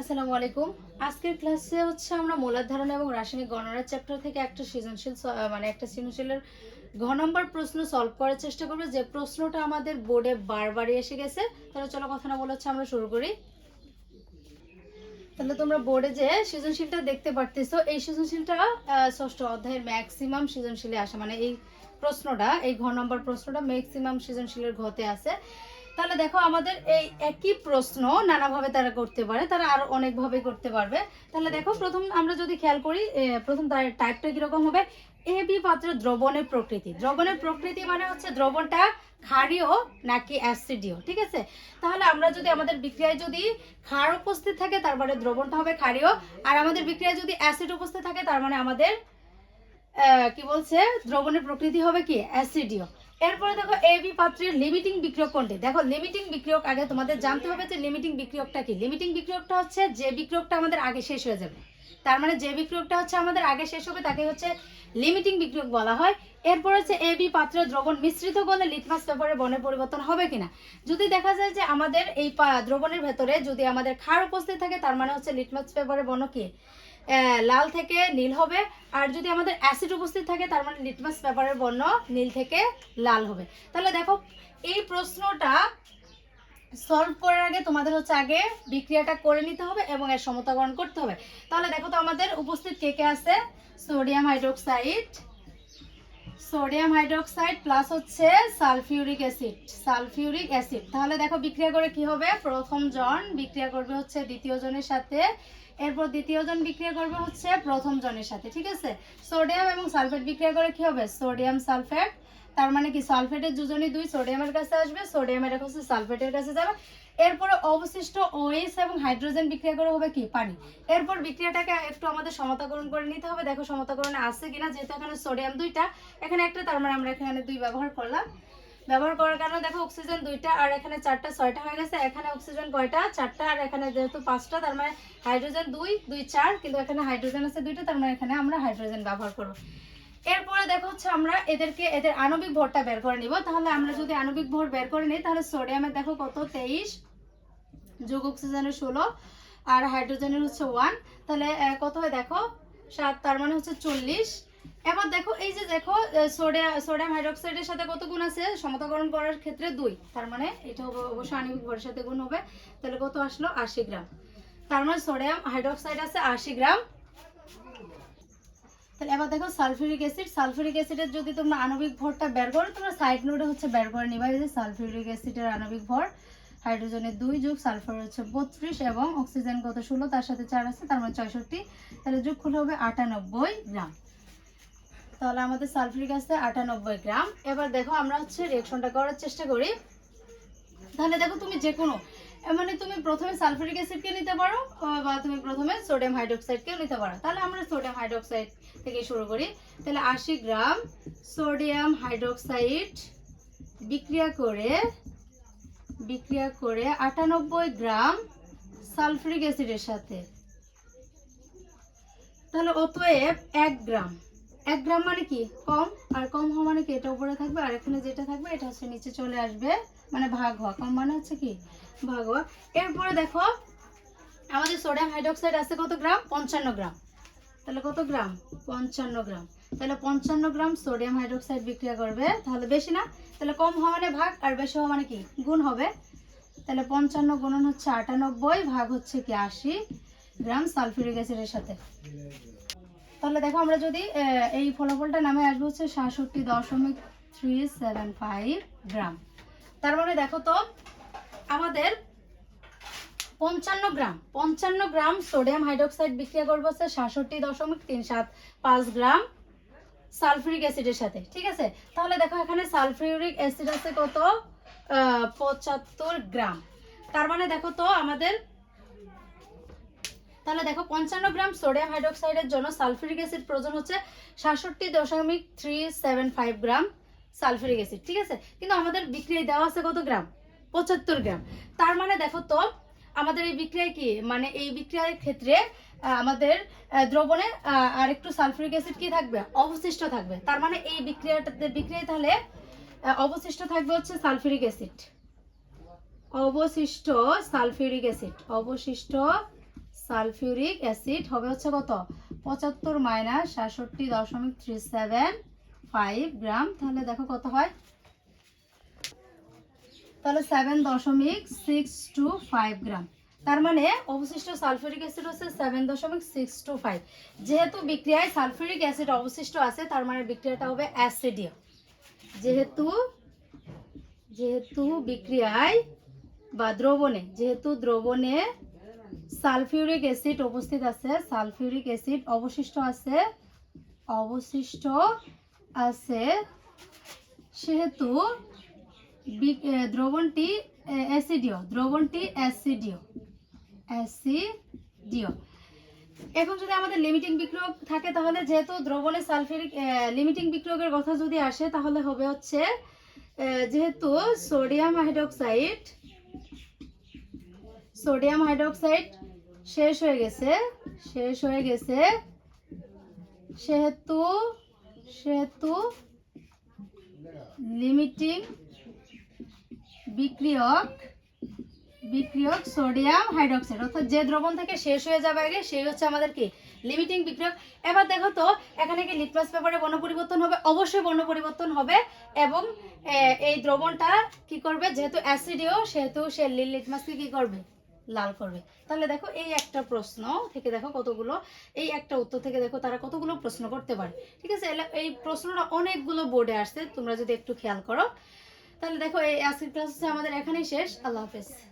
আসসালামু আলাইকুম। আজকের ক্লাসে হচ্ছে আমরা মূলার ধারণা এবং রাসায়নিক গণনার চ্যাপ্টার থেকে একটা সৃজনশীল মানে একটা সৃজনশীলের ঘ নম্বর প্রশ্ন সলভ করার চেষ্টা করব। যে প্রশ্নটা আমাদের বোর্ডে বারবারই এসে গেছে। তাহলে চলো কথা না বলে হচ্ছে আমরা শুরু করি। তাহলে তোমরা বোর্ডে যে সৃজনশীলটা দেখতে পারতেছো, এই সৃজনশীলটা ষষ্ঠ অধ্যায়ের ম্যাক্সিমাম সৃজনশীলে আসে। মানে এই প্রশ্নটা, এই ঘ নম্বর প্রশ্নটা ম্যাক্সিমাম সৃজনশীলের ঘতে আছে। তাহলে দেখো আমাদের এই একই প্রশ্ন নানাভাবে তারা করতে পারে, তারা আরও অনেকভাবে করতে পারবে। তাহলে দেখো প্রথম আমরা যদি খেয়াল করি প্রথম তার টাইপটা কীরকম হবে? এ বি পাত্রের দ্রবণের প্রকৃতি। দ্রবণের প্রকৃতি মানে হচ্ছে দ্রবণটা ক্ষারীয় নাকি অ্যাসিডীয়, ঠিক আছে? তাহলে আমরা যদি আমাদের বিক্রিয়ায় যদি ক্ষার উপস্থিত থাকে, তার মানে দ্রবণটা হবে ক্ষারীয়। আর আমাদের বিক্রিয়ায় যদি অ্যাসিড উপস্থিত থাকে, তার মানে আমাদের কি বলছে? দ্রবণের প্রকৃতি হবে কি? অ্যাসিডীয়। এরপরে দেখো এ বি পাত্রের লিমিটিং বিক্রিয়ক কোনটি? দেখো লিমিটিং বিক্রিয়ক আগে তোমাদের জানতে হবে যে লিমিটিং বিক্রিয়কটা কি? লিমিটিং বিক্রিয়কটা হচ্ছে যে বিক্রিয়কটা আমাদের আগে শেষ হয়ে যাবে। তার মানে যে বিক্রিয়কটা হচ্ছে আমাদের আগে শেষ হবে, তাকে হচ্ছে লিমিটিং বিক্রিয়ক বলা হয়। এরপর হচ্ছে এ বি পাত্রের দ্রবণ মিশ্রিত করলে লিটমাস পেপারের বনের পরিবর্তন হবে কিনা? যদি দেখা যায় যে আমাদের এই দ্রবণের ভেতরে যদি আমাদের ক্ষার উপস্থিত থাকে, তার মানে হচ্ছে লিটমাস পেপারের বর্ণ কি? লাল থেকে নীল হবে। আর যদি আমাদের অ্যাসিড উপস্থিত থাকে, তার মানে লিটমাস পেপারের বর্ণ নীল থেকে লাল হবে। তাহলে দেখো, এই প্রশ্নটা সলভ করার আগে তোমাদের হচ্ছে আগে বিক্রিয়াটা করে নিতে হবে এবং এর সমতাকরণ করতে হবে। তাহলে দেখো তো আমাদের উপস্থিত কে কে আছে? Sodium hydroxide sodium hydroxide plus হচ্ছে সালফিউরিক অ্যাসিড সালফিউরিক অ্যাসিড। তাহলে দেখো বিক্রিয়া করে কি হবে? প্রথম জন বিক্রিয়া করবে হচ্ছে দ্বিতীয় জনের সাথে, এরপর দ্বিতীয় জন বিক্রিয়া করবে হচ্ছে প্রথম জনের সাথে, ঠিক আছে? সোডিয়াম এবং সালফেট বিক্রিয়া করে কি হবে? Sodium sulphate. তার মানে কি সালফেটের দুজনই দুই সোডিয়ামের কাছে আসবে, সোডিয়ামের কাছে সালফেটের কাছে যাবে। এরপরে অবশিষ্ট ওএস এবং হাইড্রোজেন বিক্রিয়া করে হবে কি? পানি। এরপর বিক্রিয়াটাকে একটু আমাদের সমতাকরণ করে নিতে হবে। দেখো সমতাকরণে আছে কিনা, যেহেতু এখানে সোডিয়াম দুইটা, এখানে একটা, তার মানে আমরা এখানে দুই ব্যবহার করলাম। ব্যবহার করার কারণে দেখো অক্সিজেন দুইটা, আর এখানে চারটা, ছয়টা হয়ে গেছে। এখানে অক্সিজেন কয়টা? চারটা, আর এখানে যেহেতু পাঁচটা, তার মানে হাইড্রোজেন দুই দুই চার, কিন্তু এখানে হাইড্রোজেন আছে দুইটা, তার মানে এখানে আমরা হাইড্রোজেন ব্যবহার করব। এরপরে দেখো হচ্ছে আমরা এদেরকে, এদের আণবিক ভরটা বের করে নিব। তাহলে আমরা যদি আণবিক ভর বের করে নিই, তাহলে সোডিয়ামের দেখো কত? তেইশ যোগ অক্সিজেনের ষোলো আর হাইড্রোজেনের হচ্ছে ওয়ান। তাহলে কত হয় দেখো? সাত, তার মানে হচ্ছে চল্লিশ। এবার দেখো, এই যে দেখো সোডিয়া, সোডিয়াম হাইড্রোক্সাইডের সাথে কত গুণ আছে? সমতাকরণ করার ক্ষেত্রে দুই। তার মানে এটা হবে অবশ্যই আণবিক ভরের সাথে গুণ হবে। তাহলে কত আসলো? আশি গ্রাম। তার মানে সোডিয়াম হাইড্রোক্সাইড আছে আশি গ্রাম। তাহলে এবার দেখো সালফিউরিক অ্যাসিড, সালফিউরিক অ্যাসিডের যদি তোমরা আণবিক ভরটা বের করো, তোমরা সাইড নোটে হচ্ছে বের করে নিবা যে সালফিউরিক অ্যাসিডের আণবিক ভর হাইড্রোজেনের দুই যুগ সালফার হচ্ছে বত্রিশ এবং অক্সিজেন কত ষোলো, তার সাথে চার আছে, তার মানে ছয়ষট্টি, তাহলে যোগ করলে হবে আটানব্বই গ্রাম। তাহলে আমাদের সালফিউরিক আছে আটানব্বই গ্রাম। এবার দেখো আমরা হচ্ছে রিয়েকশনটা করার চেষ্টা করি। তাহলে দেখো তুমি যে কোনো মানে তুমি প্রথমে সালফিউরিক অ্যাসিডকে নিতে পারো বা তুমি প্রথমে সোডিয়াম হাইড্রোক্সাইডকেও নিতে পারো। তাহলে আমরা সোডিয়াম হাইড্রোক্সাইড থেকে শুরু করি। তাহলে আশি গ্রাম সোডিয়াম হাইড্রোক্সাইড বিক্রিয়া করে বিক্রিয়া করে আটানব্বই গ্রাম সালফিউরিক অ্যাসিডের সাথে। তাহলে অতএব এক গ্রাম। এক গ্রাম মানে কি? কম, আর কম হওয়া মানে কি? এটা উপরে থাকবে, আর এখানে যেটা থাকবে, এটা হচ্ছে নিচে চলে আসবে মানে ভাগ হওয়া। কম মানে হচ্ছে কি? ভাগ হওয়া। এরপরে দেখো, আমাদের সোডিয়াম হাইড্রোক্সাইড আছে কত গ্রাম? পঞ্চান্ন গ্রাম। তাহলে কত গ্রাম? পঞ্চান্ন গ্রাম। তাহলে পঞ্চান্ন গ্রাম সোডিয়াম হাইড্রোক্সাইড বিক্রিয়া করবে। তাহলে বেশি না? তাহলে কম হওয়া মানে ভাগ, আর বেশি হওয়া মানে কি? গুণ হবে। তাহলে পঞ্চান্ন গুণন হচ্ছে আটানব্বই, ভাগ হচ্ছে কি আশি গ্রাম সালফিউরিক অ্যাসিডের সাথে। তাহলে দেখো আমরা যদি এই ফলাফলটা নামে আসবে হচ্ছে সাতষট্টি দশমিক থ্রি সেভেন ফাইভ গ্রাম। তার মানে দেখো তো, আমাদের পঞ্চান্ন গ্রাম পঞ্চান্ন গ্রাম সোডিয়াম হাইড্রোক্সাইড বিক্রিয়া করবে হচ্ছে সাতষট্টি দশমিক তিন সাত পাঁচ গ্রাম সালফিউরিক অ্যাসিডের সাথে, ঠিক আছে? তাহলে দেখো এখানে সালফিউরিক অ্যাসিড আছে কত? পঁচাত্তর গ্রাম। তার মানে দেখো তো, আমাদের তাহলে দেখো পঞ্চান্ন গ্রাম সোডিয়াম হাইড্রোক্সাইডের জন্য সালফিউরিক অ্যাসিড প্রয়োজন হচ্ছে সাতষট্টি দশমিক three seven five gram sulphuric acid, ঠিক আছে? কিন্তু আমাদের বিক্রিয়ায় দেওয়া আছে কত গ্রাম? পঁচাত্তর গ্রাম। তার মানে দেখো তো আমাদের এই বিক্রিয়ায় কি? মানে এই বিক্রিয়ার ক্ষেত্রে আমাদের দ্রবণে আর একটু সালফিউরিক অ্যাসিড কি থাকবে? অবশিষ্ট থাকবে। তার মানে এই বিক্রিয়াটাতে, বিক্রিয়ায় তাহলে অবশিষ্ট থাকবে হচ্ছে সালফিউরিক অ্যাসিড। অবশিষ্ট সালফিউরিক অ্যাসিড, অবশিষ্ট সালফিউরিক অ্যাসিড হবে হচ্ছে কত? পঁচাত্তর মাইনাস সাতষট্টি দশমিক থ্রি সেভেন ফাইভ গ্রাম। তাহলে দেখো কত হয়? তাহলে সেভেন দশমিক সিক্স টু ফাইভ গ্রাম। তার মানে অবশিষ্ট সালফিউরিক অ্যাসিড হচ্ছে সেভেন দশমিক সিক্স টু ফাইভ। যেহেতু বিক্রিয়ায় সালফিউরিক অ্যাসিড অবশিষ্ট আছে, তার মানে বিক্রিয়াটা হবে অ্যাসিডিয়। যেহেতু যেহেতু বিক্রিয়ায় বা দ্রবণে, যেহেতু দ্রবণে সালফিউরিক অ্যাসিড উপস্থিত আছে সালফিউরিক অ্যাসিড অবশিষ্ট আছে অবশিষ্ট আছে সেহেতু দ্রবণটি এ, অ্যাসিডীয় দ্রবণটি অ্যাসিডীয় অ্যাসিডীয়। এখন যদি আমাদের লিমিটিং বিক্রিয়ক থাকে তাহলে যেহেতু দ্রবণে সালফিউরিক লিমিটিং বিক্রিয়কের কথা যদি আসে তাহলে হবে হচ্ছে যেহেতু সোডিয়াম হাইড্রোক্সাইড সোডিয়াম হাইড্রোক্সাইড শেষ হয়ে গেছে, শেষ হয়ে গেছে। সেহেতু সেহেতু লিমিটিং বিক্রিয়ক বিক্রিয়ক সোডিয়াম হাইড্রোক্সাইড। অর্থাৎ যে দ্রবণ থেকে শেষ হয়ে যাবে আগে, সেই হচ্ছে আমাদের কি? লিমিটিং বিক্রিয়ক। এবার দেখো তো, এখানে কি লিটমাস পেপারে বর্ণ পরিবর্তন হবে? অবশ্যই বর্ণ পরিবর্তন হবে এবং এই দ্রবণটা কি করবে? যেহেতু অ্যাসিডিও সেহেতু সে লিটমাসকে কি করবে? লাল করবে। তাহলে দেখো এই একটা প্রশ্ন থেকে দেখো কতগুলো, এই একটা উত্তর থেকে দেখো তারা কতগুলো প্রশ্ন করতে পারে। ঠিক আছে? এই প্রশ্নটা অনেকগুলো বোর্ডে আসছে, তোমরা যদি একটু খেয়াল করো। তাহলে দেখো, এই আজকের ক্লাস হচ্ছে আমাদের এখানেই শেষ। আল্লাহ হাফেজ।